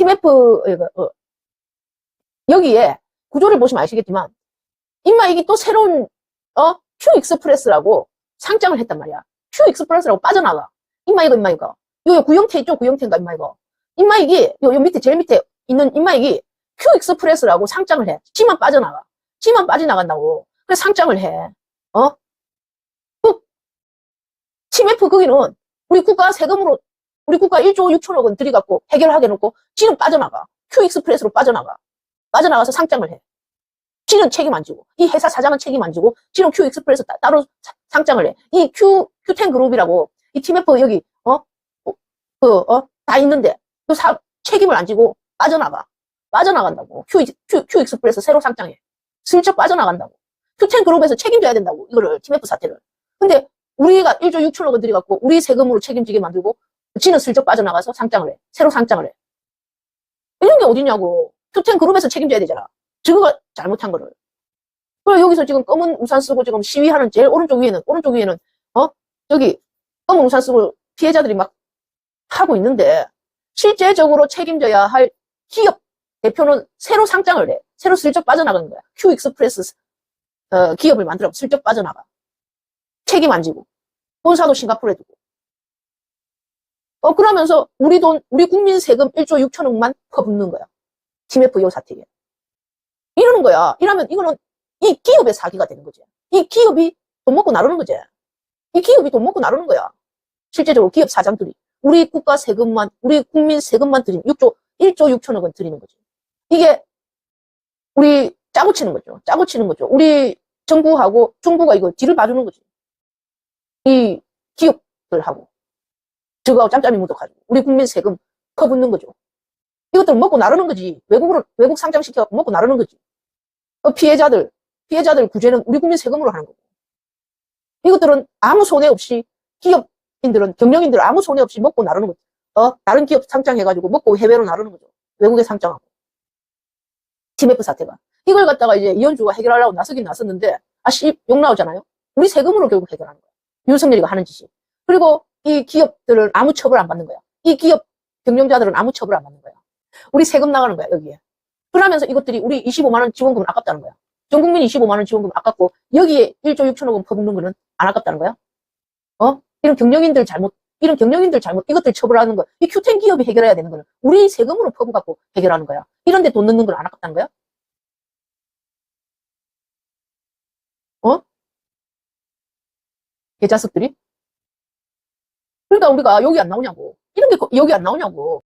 TMF, 어, 어, 여기에 구조를 보시면 아시겠지만, 임마 이게 또 새로운, 어, Q 익스프레스라고 상장을 했단 말이야. Q 익스프레스라고 빠져나가. 임마 이거, 임마 이거. 요, 요 구형태 있죠? 구형태인가, 임마 이거. 임마 이게, 요, 요 밑에, 제일 밑에 있는 임마 이게 Q 익스프레스라고 상장을 해. 지만 빠져나가. 지만 빠져나간다고. 그래서 상장을 해. 어? 그, TMF 거기는 우리 국가 세금으로, 우리 국가 1조 6천억 원 들이갖고 해결하게 놓고 지는 빠져나가. Q 익스프레스로 빠져나가. 빠져나가서 상장을 해. 지는 책임 안 지고, 이 회사 사장은 책임 안 지고, 지는 Q 익스프레스 따, 로 상장을 해. 이 Q, Q10 그룹이라고, 이 TMF 여기, 어? 어, 그, 어? 다 있는데, 그 사, 책임을 안 지고 빠져나가. 빠져나간다고. Q, Q, Q 익스프레스 새로 상장해. 슬쩍 빠져나간다고. Q10 그룹에서 책임져야 된다고. 이거를, TMF 사태를. 근데, 우리가 1조 6천억 원 들여갖고, 우리 세금으로 책임지게 만들고, 지는 슬쩍 빠져나가서 상장을 해. 새로 상장을 해. 이런 게 어디냐고. 큐텐 그룹에서 책임져야 되잖아. 저거가 잘못한 거를. 그래, 여기서 지금 검은 우산 쓰고 지금 시위하는 제일 오른쪽 위에는, 오른쪽 위에는, 어? 여기, 검은 우산 쓰고 피해자들이 막 하고 있는데, 실제적으로 책임져야 할 기업 대표는 새로 상장을 해. 새로 슬쩍 빠져나가는 거야. 큐 익스프레스, 어, 기업을 만들어 슬쩍 빠져나가. 책임 안 지고. 본사도 싱가포르에 두고. 어, 그러면서 우리 돈, 우리 국민 세금 1조 6천억만 퍼붓는 거야. TMF 요 사태에. 이러는 거야. 이러면 이거는 이 기업의 사기가 되는 거지. 이 기업이 돈 먹고 나르는 거지. 이 기업이 돈 먹고 나르는 거야. 실제적으로 기업 사장들이 우리 국가 세금만, 우리 국민 세금만 드리는 6조, 1조 6천억 원 드리는 거지. 이게 우리 짜고 치는 거죠. 짜고 치는 거죠. 우리 정부하고 정부가 이거 뒤를 봐주는 거지. 이 기업들하고. 저거하고 짬짬이 묻어가지고 우리 국민 세금 퍼붓는 거죠. 이것들 먹고 나르는 거지. 외국으로 외국 상장시켜 먹고 나르는 거지. 어, 피해자들 피해자들 구제는 우리 국민 세금으로 하는 거고. 이것들은 아무 손해 없이 기업인들은 경영인들은 아무 손해 없이 먹고 나르는 거지. 어 다른 기업 상장해가지고 먹고 해외로 나르는 거죠. 외국에 상장하고. TMF 사태가 이걸 갖다가 이제 이현주가 해결하려고 나서긴 나섰는데 아씨 욕 나오잖아요. 우리 세금으로 결국 해결하는 거야. 윤석열이가 하는 짓이. 그리고 이 기업들은 아무 처벌 안 받는 거야. 이 기업 경영자들은 아무 처벌 안 받는 거야. 우리 세금 나가는 거야, 여기에. 그러면서 이것들이 우리 25만원 지원금은 아깝다는 거야. 전 국민 25만원 지원금 아깝고, 여기에 1조 6천억 원 퍼붓는 거는 안 아깝다는 거야? 어? 이런 경영인들 잘못, 이런 경영인들 잘못, 이것들 처벌하는 거, 이 큐텐 기업이 해결해야 되는 거는 우리 세금으로 퍼부갖고 해결하는 거야. 이런데 돈 넣는 건 안 아깝다는 거야? 어? 개자식들이? 그러니까 우리가 여기 안 나오냐고. 이런 게 여기 안 나오냐고.